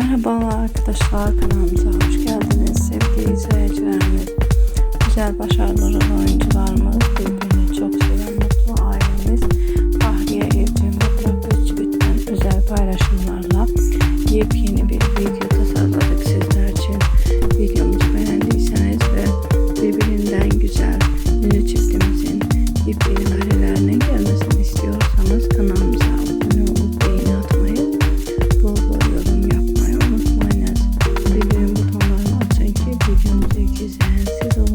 Merhaba arkadaşlar kanalımıza hoş geldiniz sevgili izleyicilerimiz. Güzel başarılı oyuncularımız birbirini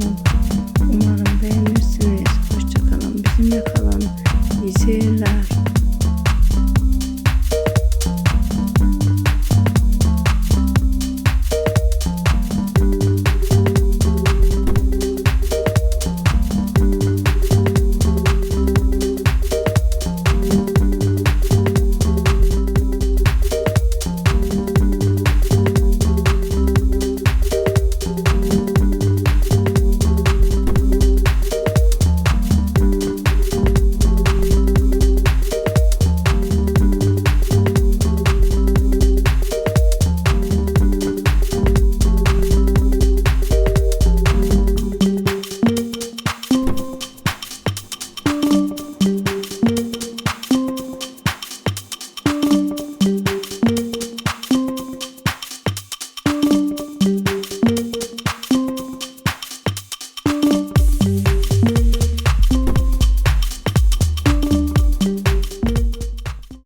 Ooh.